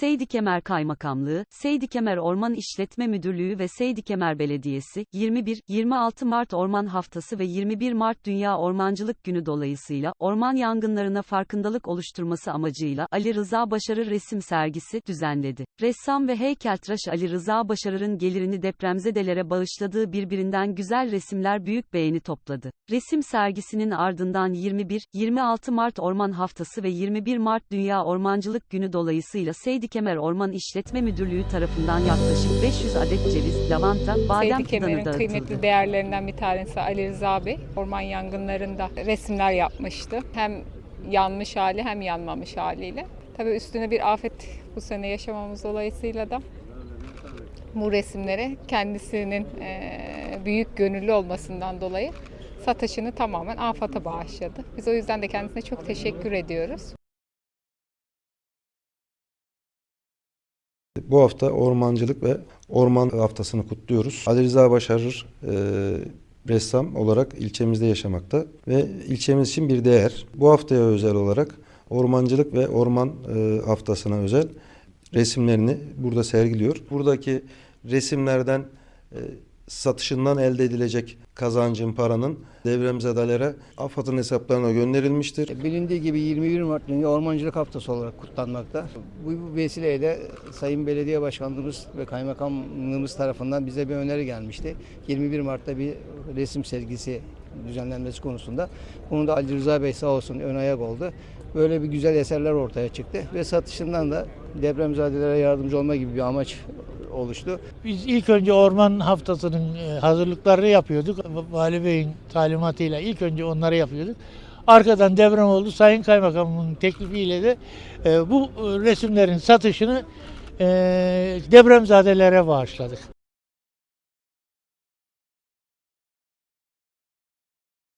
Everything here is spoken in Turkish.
Seydikemer Kaymakamlığı, Seydikemer Orman İşletme Müdürlüğü ve Seydikemer Belediyesi, 21-26 Mart Orman Haftası ve 21 Mart Dünya Ormancılık Günü dolayısıyla, orman yangınlarına farkındalık oluşturması amacıyla Ali Rıza Başarır resim sergisi düzenledi. Ressam ve heykeltıraş Ali Rıza Başarır'ın gelirini depremzedelere bağışladığı birbirinden güzel resimler büyük beğeni topladı. Resim sergisinin ardından 21-26 Mart Orman Haftası ve 21 Mart Dünya Ormancılık Günü dolayısıyla Seydikemer Orman İşletme Müdürlüğü tarafından yaklaşık 500 adet ceviz, lavanta, badem fidanı Kemer'in dağıtıldı. kıymetli değerlerinden bir tanesi Ali Rıza Bey. Orman yangınlarında resimler yapmıştı. Hem yanmış hali hem yanmamış haliyle. Tabii üstüne bir afet bu sene yaşamamız dolayısıyla da bu resimlere kendisinin büyük gönüllü olmasından dolayı satışını tamamen AFAD'a bağışladı. Biz o yüzden de kendisine çok teşekkür ediyoruz. Bu hafta ormancılık ve orman haftasını kutluyoruz. Ali Rıza Başarır e, ressam olarak ilçemizde yaşamakta ve ilçemiz için bir değer. Bu haftaya özel olarak ormancılık ve orman e, haftasına özel resimlerini burada sergiliyor. Buradaki resimlerden e, satışından elde edilecek kazancın, paranın devremzedelere AFAD'ın hesaplarına gönderilmiştir. Bilindiği gibi 21 Mart Dünya Ormancılık Haftası olarak kutlanmakta. Bu bu vesileyle Sayın Belediye Başkanlığımız ve Kaymakamlığımız tarafından bize bir öneri gelmişti. 21 Mart'ta bir resim sergisi düzenlenmesi konusunda. Bunu da Ali Rıza Bey sağ olsun ön ayak oldu. Böyle bir güzel eserler ortaya çıktı ve satışından da depremzadelere yardımcı olma gibi bir amaç oluştu. Biz ilk önce orman haftasının e, hazırlıklarını yapıyorduk. Vali Bey'in talimatıyla ilk önce onları yapıyorduk. Arkadan deprem oldu. Sayın Kaymakamın teklifiyle de e, bu e, resimlerin satışını depremzadelere bağışladık.